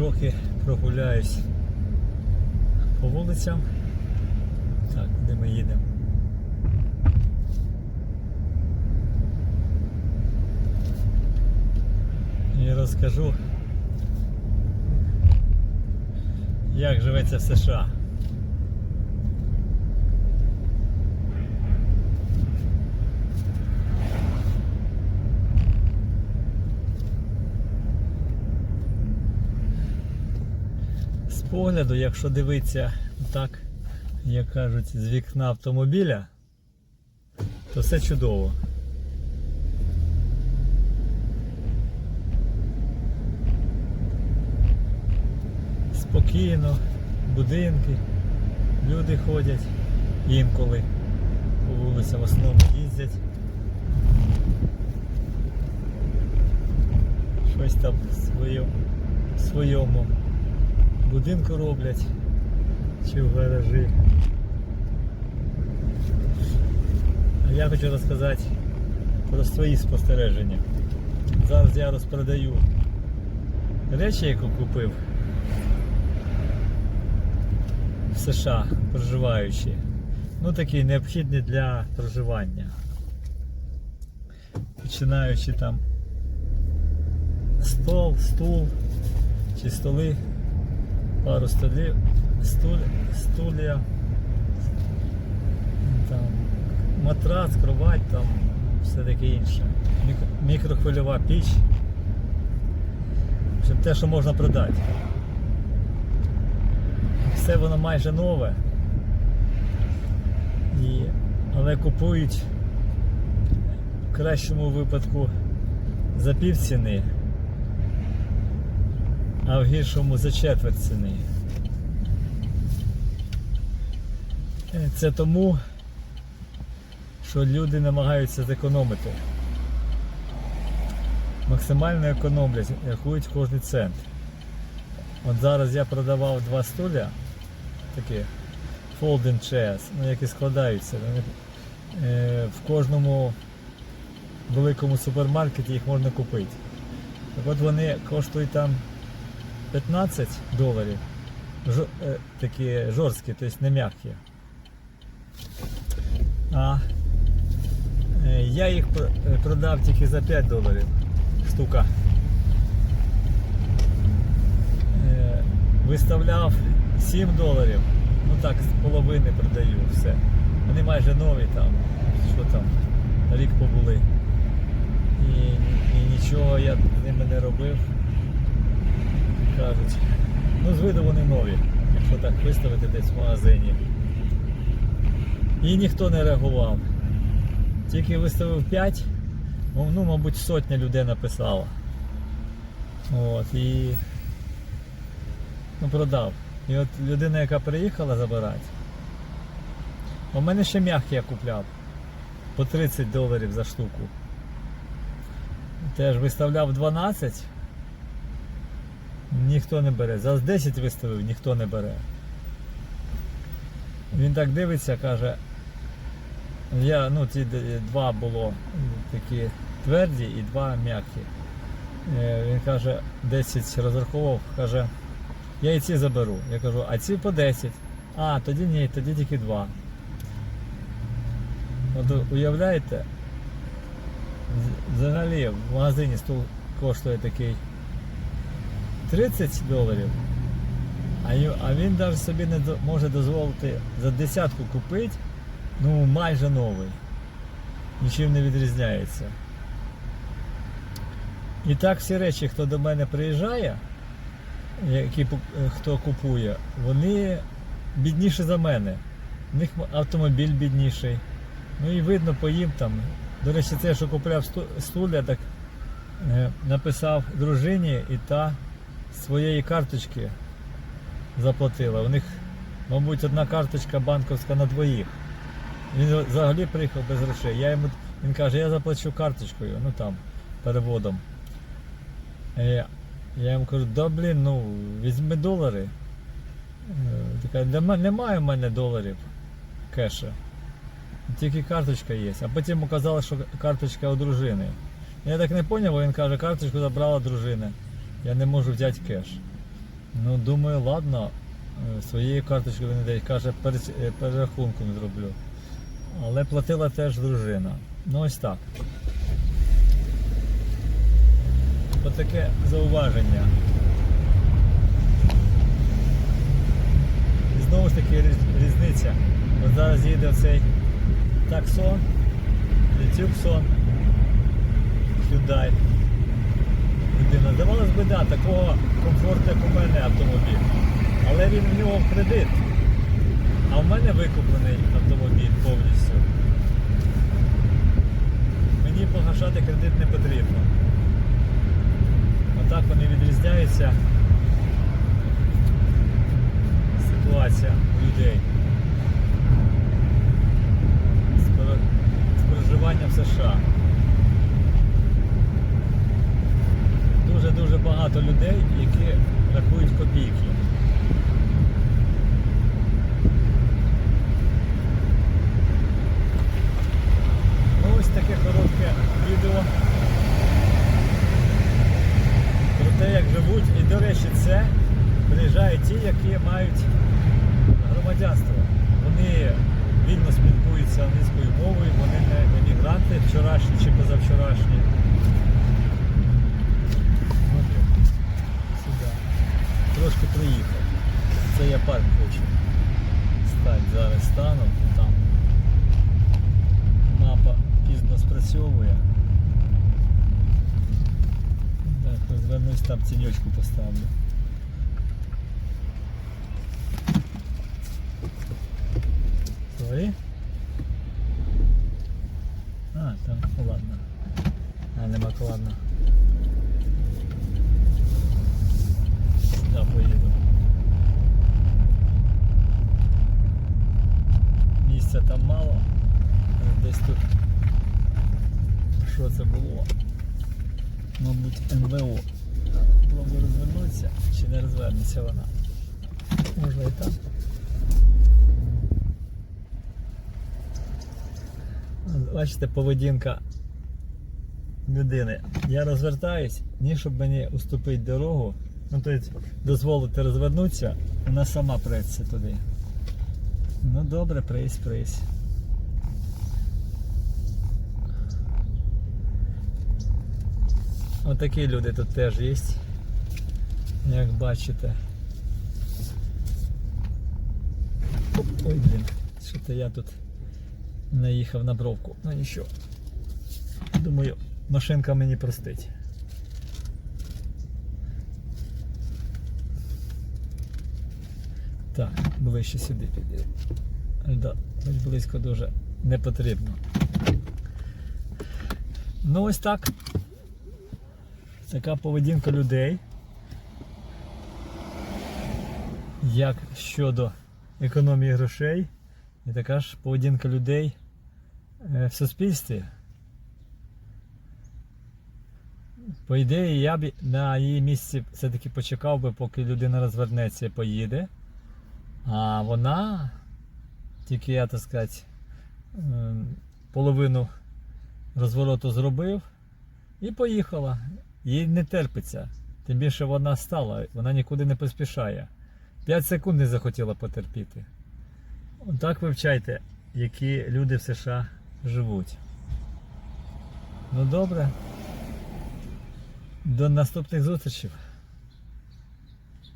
трохи прогуляюсь по вулицям. Так, де ми їдемо? І розкажу, як живеться в США. Погляду, якщо дивитися так, як кажуть, з вікна автомобіля, то все чудово. Спокійно, будинки, люди ходять інколи по вулицям в основному їздять. Щось там в своєму, в своєму будинку роблять чи в гаражі. А я хочу розказати про свої спостереження. Зараз я розпродаю речі, яку купив в США проживаючи. Ну такі необхідні для проживання. Починаючи там стол, стул чи столи, пару столів, стуль, стулья, там, матрац, кровать, там все таке інше. Мікрохвильова піч. Общем, те, що можна продати. Все воно майже нове. І, але купують в кращому випадку за пів ціни, а в гіршому за четверть ціни. Е, Це тому, що люди намагаються зекономити. Максимально економлять, рахують кожний цент. От зараз я продавав два стуля, такі folding chairs, ну, які складаються. Вони, е, в кожному великому супермаркеті їх можна купити. Так от вони коштують там 15 доларів, жо, е, такі жорсткі, тобто не м'які. А е, я їх е, продав тільки за 5 доларів штука. Е, Виставляв 7 доларів, ну так, з половини продаю все. Вони майже нові там, що там, рік побули. І, і нічого я з ними не робив. Кажуть. Ну, з виду вони нові, якщо так виставити десь в магазині. І ніхто не реагував. Тільки виставив 5, ну, мабуть, сотня людей написала. От, і ну, продав. І от людина, яка приїхала забирати, у мене ще м'які я купляв по 30 доларів за штуку. Теж виставляв 12, ніхто не бере. За 10 виставив, ніхто не бере. Він так дивиться, каже, я, ну, ці два було такі тверді і два м'які. Е, Він каже, 10 розраховував, каже, я і ці заберу. Я кажу, а ці по 10. А, тоді ні, тоді тільки два. От уявляєте, взагалі в магазині стул коштує такий 30 доларів, а, він навіть собі не може дозволити за десятку купити, ну майже новий. Нічим не відрізняється. І так всі речі, хто до мене приїжджає, які хто купує, вони бідніші за мене. У них автомобіль бідніший. Ну і видно по їм там. До речі, це, що купляв сту- стуля, так е, написав дружині і та своєї карточки заплатила. У них, мабуть, одна карточка банковська на двоїх. Він взагалі приїхав без грошей. Я йому, він каже, я заплачу карточкою, ну там, переводом. Е, Я йому кажу, да блін, ну візьми долари. Е, Така, немає в мене доларів кеша. Тільки карточка є. А потім оказалось, що карточка у дружини. Я так не зрозумів, він каже, карточку забрала дружина. Я не можу взяти кеш. Ну, думаю, ладно, е, своєю карточкою не дають, каже, е, перерахунком зроблю. Але платила теж дружина. Ну ось так. Отаке зауваження. І знову ж таки різниця. От зараз їде цей таксон, Тюксон, Hyundai. Людина. Здавалось би, да, такого комфорту, як у мене автомобіль. Але він в нього в кредит. А в мене викуплений автомобіль повністю. Мені погашати кредит не потрібно. Отак вони відрізняються. Ситуація людей. З проживанням в США. Багато людей, які рахують копійки. Ну, ось таке коротке відео про те, як живуть. І, до речі, це приїжджають ті, які мають громадянство. Вони вільно спілкуються англійською мовою, вони не емігранти вчорашні чи позавчорашні. Смотрю. Сюди. Трошки приїхав. Це я парк хочу. Стать зараз стану там. Мапа пізно спрацьовує. Так, розвернусь там тіньочку поставлю. Сорі. А, там ладно. А, нема ладно. Сюди поїду. Місця там мало. Е, Десь тут. Що це було? Мабуть, НВО. Пробую чи не розвернеться вона. Можна і так. Бачите, поведінка людини. Я розвертаюсь, ні щоб мені уступити дорогу, ну тобто дозволити розвернутися, вона сама преться туди. Ну добре, прись, прись. Отакі люди тут теж є, як бачите. Ой, блін, що-то я тут наїхав на бровку. Ну нічого. Думаю, машинка мені простить. Так, ближче сюди підійду. Да, близько дуже не потрібно. Ну ось так. Така поведінка людей. Як щодо економії грошей, і така ж поведінка людей е, в суспільстві. По ідеї, я б на її місці все-таки почекав би, поки людина розвернеться і поїде. А вона, тільки я, так сказати, ем, половину розвороту зробив і поїхала. Їй не терпиться. Тим більше вона стала, вона нікуди не поспішає. 5 секунд не захотіла потерпіти. Отак вивчайте, які люди в США живуть. Ну добре. До наступних зустрічей.